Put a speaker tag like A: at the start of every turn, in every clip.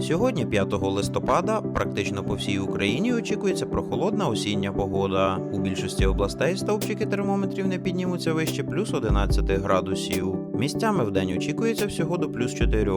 A: Сьогодні, 5 листопада, практично по всій Україні очікується прохолодна осіння погода. У більшості областей стовпчики термометрів не піднімуться вище плюс 11 градусів. Місцями в день очікується всього до плюс 4.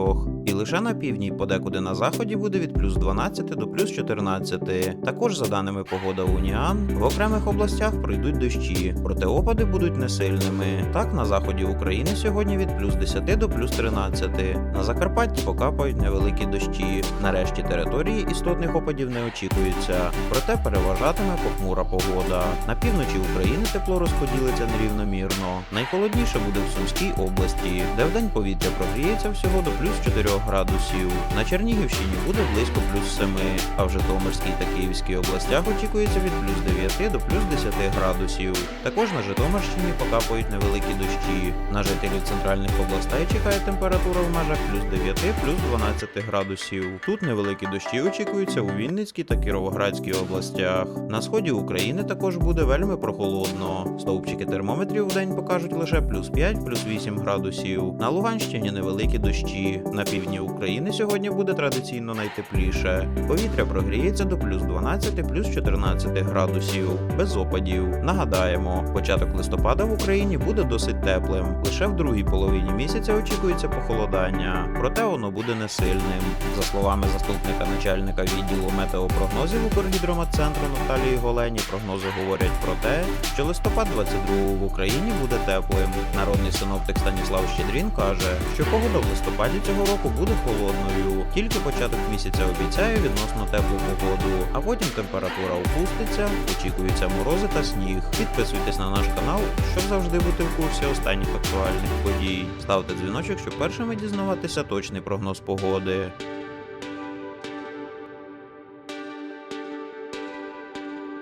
A: І лише на півдні подекуди на заході буде від плюс 12 до плюс 14. Також, за даними погода Уніан, в окремих областях пройдуть дощі, проте опади будуть несильними. Так, на заході України сьогодні від плюс 10 до плюс 13. На Закарпатті покапають невеликі дощі. Нарешті території істотних опадів не очікується, проте переважатиме похмура погода. На півночі України тепло розподілиться нерівномірно. Найхолодніше буде в Сумській області, де вдень повітря прогріється всього до плюс 4 градусів. На Чернігівщині буде близько плюс 7, а в Житомирській та Київській областях очікується від плюс 9 до плюс 10 градусів. Також на Житомирщині покапають невеликі дощі. На жителів центральних областей чекає температура в межах плюс 9 плюс 12 градусів. Тут невеликі дощі очікуються у Вінницькій та Кіровоградській областях. На сході України також буде вельми прохолодно. Стовпчики термометрів в день покажуть лише плюс 5, плюс 8 градусів. На Луганщині невеликі дощі. На півдні України сьогодні буде традиційно найтепліше. Повітря прогріється до плюс 12, плюс 14 градусів, без опадів. Нагадаємо, початок листопада в Україні буде досить теплим. Лише в другій половині місяця очікується похолодання, проте воно буде не сильним. За словами заступника начальника відділу метеопрогнозів Укргідрометцентру Наталії Голені, прогнози говорять про те, що листопад 22 в Україні буде теплим. Народний синоптик Станіслав Щедрін каже, що погода в листопаді цього року буде холодною. Тільки початок місяця обіцяє відносно теплу погоду, а потім температура опуститься, очікуються морози та сніг. Підписуйтесь на наш канал, щоб завжди бути в курсі останніх актуальних подій. Ставте дзвіночок, щоб першими дізнаватися точний прогноз погоди.